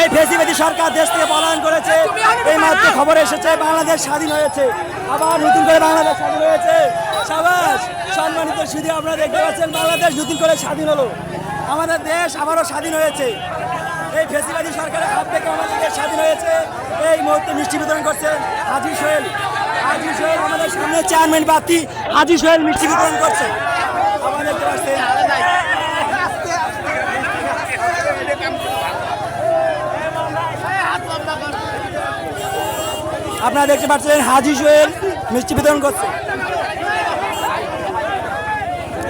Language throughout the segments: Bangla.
এই ফেসিবাদী সরকার দেশ থেকে পলায়ন করেছে। এই মাত্র খবর এসেছে বাংলাদেশ স্বাধীন হয়েছে। আবার নতুন করে বাংলাদেশ স্বাধীন হয়েছে। সাবাস সম্মানিত শুধু আপনারা দেখতে পাচ্ছেন বাংলাদেশ নতুন করে স্বাধীন হলো। আমাদের দেশ আবারও স্বাধীন হয়েছে। এই ফেসিবাদী সরকারের হাত থেকে আমাদের দেশ স্বাধীন হয়েছে। এই মুহূর্তে মিষ্টি বিতরণ করছেন হাজি সোহেল। হাজি সোহেল আমাদের সামনে চেয়ারম্যান প্রার্থী হাজি সোহেল মিষ্টি বিতরণ করছে আপনারা দেখতে পাচ্ছেন আপনারা দেখতে পাচ্ছেন হাজি সোহেল মিষ্টি বিতরণ করছে।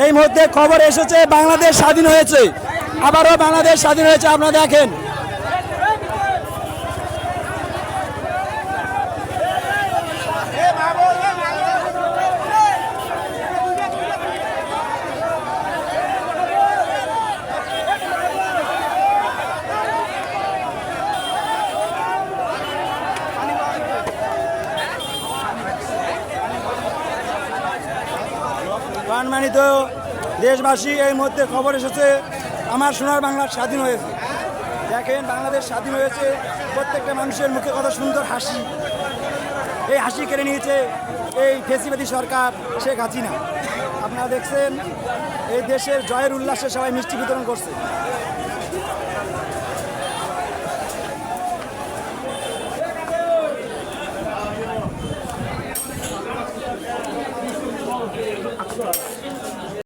এই মুহূর্তে খবর এসেছে, বাংলাদেশ স্বাধীন হয়েছে। আবারও বাংলাদেশ স্বাধীন হয়েছে, আপনারা দেখেন। সম্মানিত দেশবাসী, এই মধ্যে খবর এসেছে, আমার সোনার বাংলা স্বাধীন হয়েছে। দেখেন, বাংলাদেশ স্বাধীন হয়েছে, প্রত্যেকটা মানুষের মুখে কত সুন্দর হাসি। এই হাসি কেড়ে নিয়েছে এই ফেসিবাদী সরকার শেখ হাসিনা। আপনারা দেখছেন, এই দেশের জয়ের উল্লাসে সবাই মিষ্টি বিতরণ করছে।